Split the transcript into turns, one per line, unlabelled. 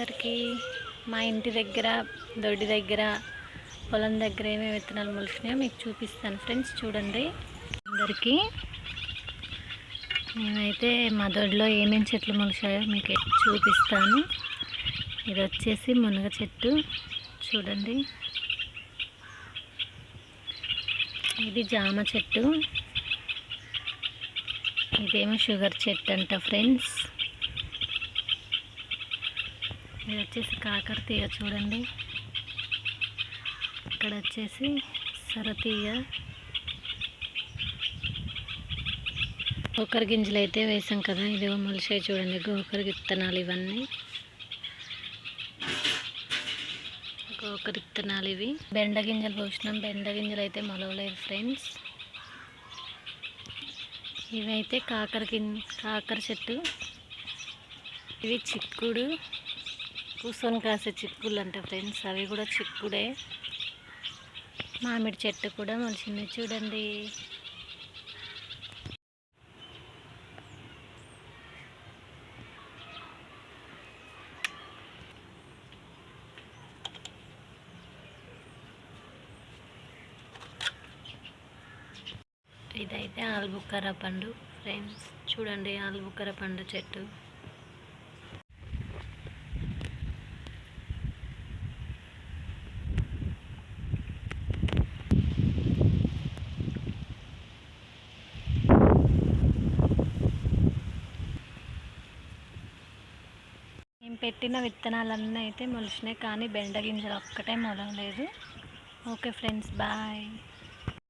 అందరికీ మా ఇంటి దగ్గర దొడ్డి దగ్గర పొలం దగ్గర ఏమేమి విత్తనాలు మొలిచినాయో మీకు చూపిస్తాను ఫ్రెండ్స్ చూడండి. అందరికీ నేనైతే మా దొడ్లో ఏమేమి చెట్లు మొలిచాయో మీకు చూపిస్తాను. ఇది వచ్చేసి మునగ చెట్టు చూడండి. ఇది జామ చెట్టు. ఇదేమో షుగర్ చెట్టు అంట ఫ్రెండ్స్. ఇది వచ్చేసి కాకర తీగ చూడండి. ఇక్కడ వచ్చేసి సొరతీగ గోకర గింజలు అయితే వేసాం కదా ఇది మొలిసాయి చూడండి గోకర విత్తనాలు ఇవన్నీ. గోకర విత్తనాలు ఇవి. బెండ గింజలు పోసినాం బెండ గింజలు అయితే మొలవలేదు ఫ్రెండ్స్. ఇవైతే కాకర గిన్ కాకర చెట్టు. ఇవి చిక్కుడు. కూర్చొని కాసే చిక్కులు అంట ఫ్రెండ్స్ అవి కూడా చిక్కుడే. మామిడి చెట్టు కూడా మనిషిని చూడండి. ఇదైతే ఆల్బుక్కర పండు ఫ్రెండ్స్ చూడండి ఆల్బుక్కర పండు చెట్టు. పెట్టిన విత్తనాలన్నీ అయితే మొలిచినాయి కానీ బెండ గింజలు ఒక్కటే మొలవలేదు. Okay friends bye.